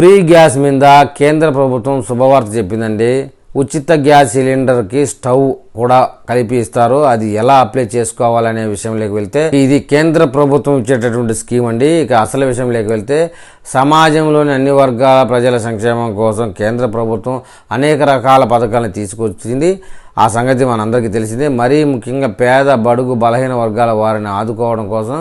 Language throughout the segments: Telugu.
ఫ్రీ గ్యాస్ మీద కేంద్ర ప్రభుత్వం శుభవార్త చెప్పిందండి. ఉచిత గ్యాస్ సిలిండర్కి స్టవ్ కూడా కలిపి ఇస్తారు. అది ఎలా అప్లై చేసుకోవాలనే విషయంలోకి వెళ్తే ఇది కేంద్ర ప్రభుత్వం ఇచ్చేటటువంటి స్కీమ్ అండి. ఇక అసలు విషయంలోకి వెళ్తే సమాజంలోని అన్ని వర్గాల ప్రజల సంక్షేమం కోసం కేంద్ర ప్రభుత్వం అనేక రకాల పథకాలను తీసుకొచ్చింది. ఆ సంగతి మనందరికీ తెలిసిందే. మరీ ముఖ్యంగా పేద బడుగు బలహీన వర్గాల వారిని ఆదుకోవడం కోసం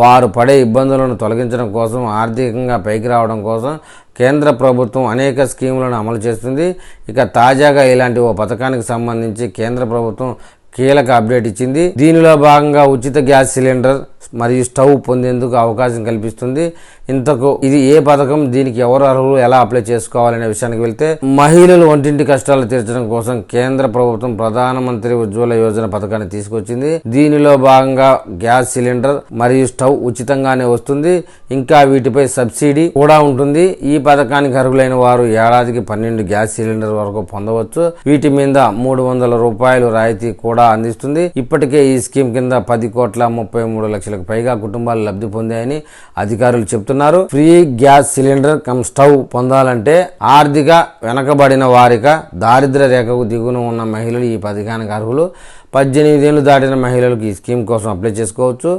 వారు పడే ఇబ్బందులను తొలగించడం కోసం ఆర్థికంగా పైకి రావడం కోసం కేంద్ర ప్రభుత్వం అనేక స్కీములను అమలు చేస్తుంది. ఇక తాజాగా ఇలాంటి ఓ పథకానికి సంబంధించి కేంద్ర ప్రభుత్వం కీలక అప్డేట్ ఇచ్చింది. దీనిలో భాగంగా ఉచిత గ్యాస్ సిలిండర్ మరియు స్టవ్ పొందేందుకు అవకాశం కల్పిస్తుంది. ఇంతకు ఇది ఏ పథకం దీనికి ఎవరు అర్హులు ఎలా అప్లై చేసుకోవాలనే విషయానికి వెళ్తే మహిళలు వంటింటి కష్టాలు తీర్చడం కోసం కేంద్ర ప్రభుత్వం ప్రధానమంత్రి ఉజ్వల యోజన పథకాన్ని తీసుకొచ్చింది. దీనిలో భాగంగా గ్యాస్ సిలిండర్ మరియు స్టవ్ ఉచితంగానే వస్తుంది. ఇంకా వీటిపై సబ్సిడీ కూడా ఉంటుంది. ఈ పథకానికి అర్హులైన వారు ఏడాదికి పన్నెండు గ్యాస్ సిలిండర్ వరకు పొందవచ్చు. వీటి మీద మూడు వందల రూపాయలు రాయితీ కూడా అందిస్తుంది. ఇప్పటికే ఈ స్కీమ్ కింద పది కోట్ల ముప్పై మూడు లక్షలకు పైగా కుటుంబాలు లబ్ధి పొందాయని అధికారులు చెప్తున్నారు free gas cylinder cum stove పొందాలంటే ఆర్థిక వెనకబడిన వారిక దారిద్ర్య రేఖకు దిగున ఉన్న మహిళలు ఈ పథకానికి అర్హులు. పద్దెనిమిది ఏళ్ళు దాటిన మహిళలకు ఈ స్కీమ్ కోసం అప్లై చేసుకోవచ్చు.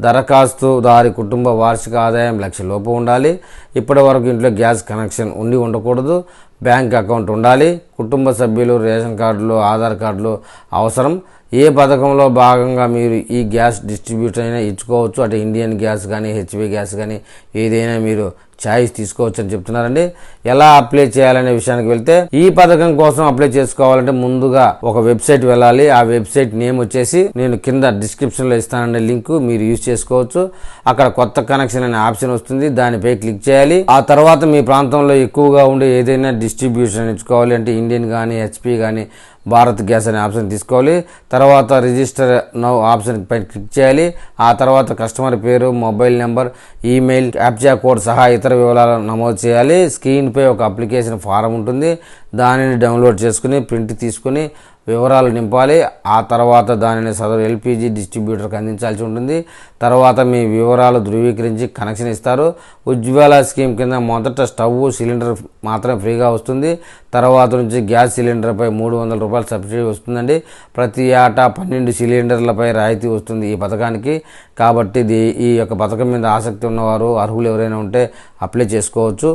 దరఖాస్తుదారి కుటుంబ వార్షిక ఆదాయం లక్ష లోపు ఉండాలి. ఇప్పటి వరకు ఇంట్లో గ్యాస్ కనెక్షన్ ఉండి ఉండకూడదు. బ్యాంక్ అకౌంట్ ఉండాలి. కుటుంబ సభ్యులు రేషన్ కార్డులు ఆధార్ కార్డులు అవసరం. ఏ పథకంలో భాగంగా మీరు ఈ గ్యాస్ డిస్ట్రిబ్యూటర్ అయినా ఇచ్చుకోవచ్చు. అటు ఇండియన్ గ్యాస్ కానీ హెచ్పి గ్యాస్ కానీ ఏదైనా మీరు ఛాయిస్ తీసుకోవచ్చు అని చెప్తున్నారండి. ఎలా అప్లై చేయాలనే విషయానికి వెళ్తే ఈ పథకం కోసం అప్లై చేసుకోవాలంటే ముందుగా ఒక వెబ్సైట్ వెళ్ళాలి. ఆ వెబ్సైట్ నేమ్ వచ్చేసి నేను కింద డిస్క్రిప్షన్లో ఇస్తానండి లింక్ మీరు యూజ్ చేసుకోవచ్చు. అక్కడ కొత్త కనెక్షన్ అనే ఆప్షన్ వస్తుంది దానిపై క్లిక్ చేయాలి. ఆ తర్వాత మీ ప్రాంతంలో ఎక్కువగా ఉండే ఏదైనా డిస్ట్రిబ్యూషన్ ఎంచుకోవాలి అంటే ఇండియన్ కానీ హెచ్పి కానీ భారత్ గ్యాస్ అనే ఆప్షన్ తీసుకోవాలి. తర్వాత రిజిస్టర్ నౌ ఆప్షన్ పైన క్లిక్ చేయాలి. ఆ తర్వాత కస్టమర్ పేరు mobile number email captcha code సహా ఇతర వివరాలను నమోదు చేయాలి. స్క్రీన్పై ఒక అప్లికేషన్ ఫారం ఉంటుంది. దానిని డౌన్లోడ్ చేసుకుని ప్రింట్ తీసుకుని వివరాలు నింపాలి. ఆ తర్వాత దానిని సదరు ఎల్పిజి డిస్ట్రిబ్యూటర్కి అందించాల్సి ఉంటుంది. తర్వాత మీ వివరాలు ధృవీకరించి కనెక్షన్ ఇస్తారు. ఉజ్వల స్కీమ్ కింద మొదట స్టవ్ సిలిండర్ మాత్రమే ఫ్రీగా వస్తుంది. తర్వాత నుంచి గ్యాస్ సిలిండర్పై మూడు వందల రూపాయల సబ్సిడీ వస్తుందండి. ప్రతి ఏటా పన్నెండు సిలిండర్లపై రాయితీ వస్తుంది ఈ పథకానికి. కాబట్టి ఇది ఈ యొక్క పథకం మీద ఆసక్తి ఉన్నవారు అర్హులు ఎవరైనా ఉంటే అప్లై చేసుకోవచ్చు.